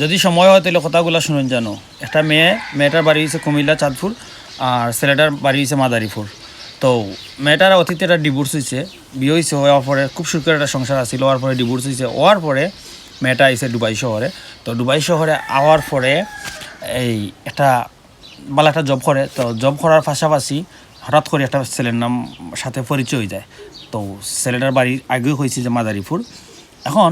যদি সময় হয় তাহলে কথাগুলো শুনুন জানো। একটা মেয়ে, মেয়েটার বাড়ি হয়েছে কুমিল্লা, চাঁদপুর, আর ছেলেটার বাড়ি হয়েছে মাদারীপুর। তো মেয়েটার অতীতে একটা ডিভোর্স হয়েছে বিয়ে হয়েছে হওয়ার পরে খুব সুখের একটা সংসার আছিল, হওয়ার পরে ডিভোর্স হয়েছে হওয়ার পরে মেয়েটা আইছে দুবাই শহরে। তো দুবাই শহরে আওয়ার পরে এই একটা ভালো একটা জব করে, তো জব করার পাশাপাশি হঠাৎ করে একটা ছেলের নাম, সাথে পরিচয় হয়ে যায়। তো ছেলেটার বাড়ি আগেও হয়েছে যে মাদারীপুর। এখন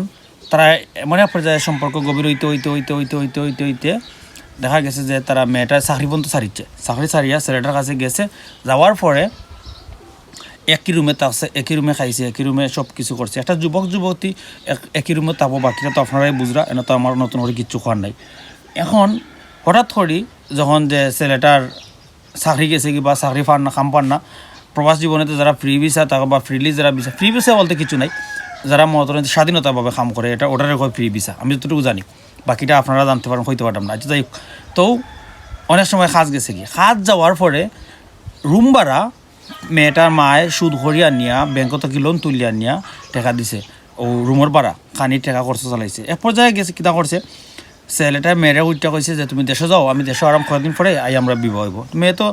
তারা এমন এক পর্যায়ে সম্পর্ক গভীর হইতে হইতে হইতে হইতে হইতে হইতে হইতে দেখা গেছে যে তারা মেয়েটার চাকরি পর্যন্ত সারিচ্ছে চাকরি সারিয়া ছেলেটার কাছে গেছে। যাওয়ার পরে একই রুমে থাকছে একই রুমে খাইছে, একই রুমে সব কিছু করছে। একটা যুবক, যুবতী, এক- একই রুমে তাবো বাকিটা তো আপনারাই বুঝরা, এনে তো আমার নতুন করে কিচ্ছু খাওয়ার নাই। এখন হঠাৎ করি যখন যে ছেলেটার চাকরি গেছে কি বা চাকরি পান না, কাম পান না, প্রবাস জীবনেতে যারা ফ্রি ভিসা থাকা বা ফ্রিলি যারা ভিসা ফ্রি ভিসা বলতে কিছু নাই। যারা মনে করেন স্বাধীনতাভাবে কাম করে, এটা ওটারে কয় ফ্রি ভিসা আমি যতটুকু জানি। বাকিটা আপনারা জানতে পারেন, হইতে পারতাম না। আচ্ছা যাই। তো অনেক সময় কাজ গেছে কি কাজ যাওয়ার পরে রুম ভাড়া মেয়েটার মায়ে সুদ হরিয়া নিয়া ব্যাংকত থেকে লোন তুলিয়া নিয়া টাকা দিছে। ও রুমের ভাড়া খানি টাকা খরচ চালাইছে। এক পর্যায়ে গেছে কিতা করছে? ছেলেটা মেয়েরা উইটা কইছে যে, তুমি দেশে যাও, আমি দেশে আরাম কয়েকদিন পরে আই আমরা বিবাহ হইব। মেয়ে তো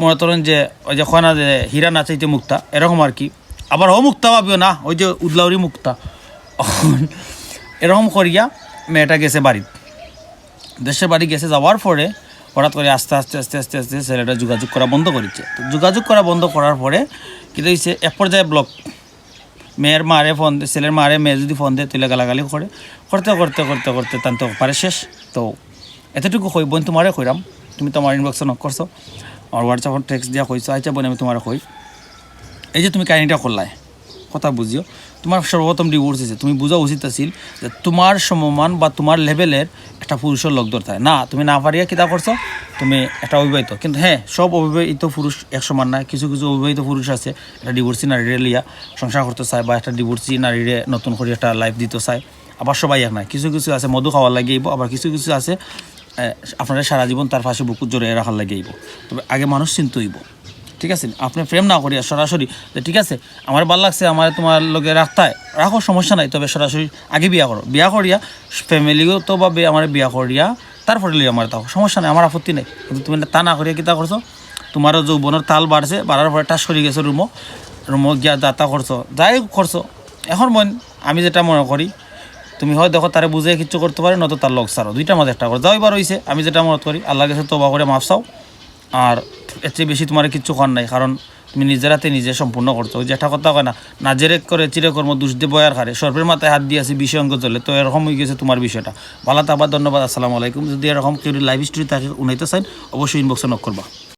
মনে করেন যে, ওই যে কয় না যে, হীরা না নাচাইতে মুক্তা, এরকম আর কি। আবার ও মুক্তা ভাবিও না, ওই যে উদলাউরি মুক্তা। এরকম করিয়া মেয়েটা গেছে বাড়ি দেশের বাড়ি গেছে যাওয়ার পরে হঠাৎ করে আস্তে আস্তে আস্তে আস্তে আস্তে ছেলেটা যোগাযোগ করা বন্ধ করেছে। তো যোগাযোগ করা বন্ধ করার পরে কী হয়েছে এক পর্যায়ে ব্লক মেয়ের মারে ফোন ছেলের মারে মেয়ে যদি ফোন দেয় তুলে গালাগালি করে। করতে করতে করতে করতে তান তো পারে শেষ। তো এতটুকু কই, বোন তোমারে কইরাম। তুমি তোমার ইনবক্সে নক করছ। আমার হোয়াটসঅ্যাপ টেক্সট দিয়া কইছো আচ্ছা বোন, আমি তোমার কই। এই যে তুমি কাহিনীটা করলাই, কথা বুঝিও। তোমার সর্বপ্রথম ডিভোর্স হয়েছে, তুমি বোঝা উচিত আছিল যে তোমার সমমান বা তোমার লেভেলের একটা পুরুষের লোক দরকার। না, তুমি না পারিয়া কিতা করছ? তুমি একটা অবিবাহিত। কিন্তু হ্যাঁ সব অবিবাহিত পুরুষ এক সমান না কিছু কিছু অবিবাহিত পুরুষ আছে, একটা ডিভোর্সি নারীরে লিয়া সংসার করতে চায় বা একটা ডিভোর্সি নারীরে নতুন করে একটা লাইফ দিতে চায়, আবার সবাই এক নাই। কিছু কিছু আছে মধু খাওয়ার লাগিয়েইব আবার কিছু কিছু আছে আপনারা সারা জীবন তার পাশে বুকুর জোরে রাখার লাগিয়েইব তবে আগে মানুষ চিন্তুইব ঠিক আছে? আপনি প্রেম না করিয়া সরাসরি ঠিক আছে, আমার ভালো লাগছে, আমার তোমার লোকে রাখতে রাখো, সমস্যা নাই, তবে সরাসরি আগে বিয়া করো। বিয়া করিয়া ফ্যামিলিগতভাবে আমার বিয়া করিয়া তারপরে লিয়ে আমার তাও সমস্যা নাই, আমার আপত্তি নেই। কিন্তু তুমি তা না করিয়া কিতা করছ? তোমারও যৌবনের তাল বাড়ছে, বাড়ার পরে টাস করে গেছো রুমো রুমো গিয়া দাতা করছ, যাই করছ। এখন মন আমি যেটা মনে করি, তুমি হয় দেখো তারে বুঝে কিচ্ছু করতে পারে, নয়তো তার লগ সারো দুইটার মধ্যে একটা করো যাও এবার হয়েছে আমি যেটা মনে করি আল্লাহ কাছে তোবা করে মাফ চাও। আর এর চেয়ে বেশি তোমার কিচ্ছু কর নাই, কারণ তুমি নিজের হাতে নিজে সম্পূর্ণ করছ। ওই যে একটা কথা কয় না না জেরে করে চিরে কর্ম দেব বয়ার হারে সর্বের মাথায় হাত দিয়ে আছে বিষয় অঙ্ক চলে তো এরকম হয়ে গেছে তোমার বিষয়টা। ভালো আবার ধন্যবাদ, আসসালামু আলাইকুম। যদি এরকম কেউ লাইভ স্টোরি থাকে, উনাইতে চান, অবশ্যই ইনবক্সে নক করবা।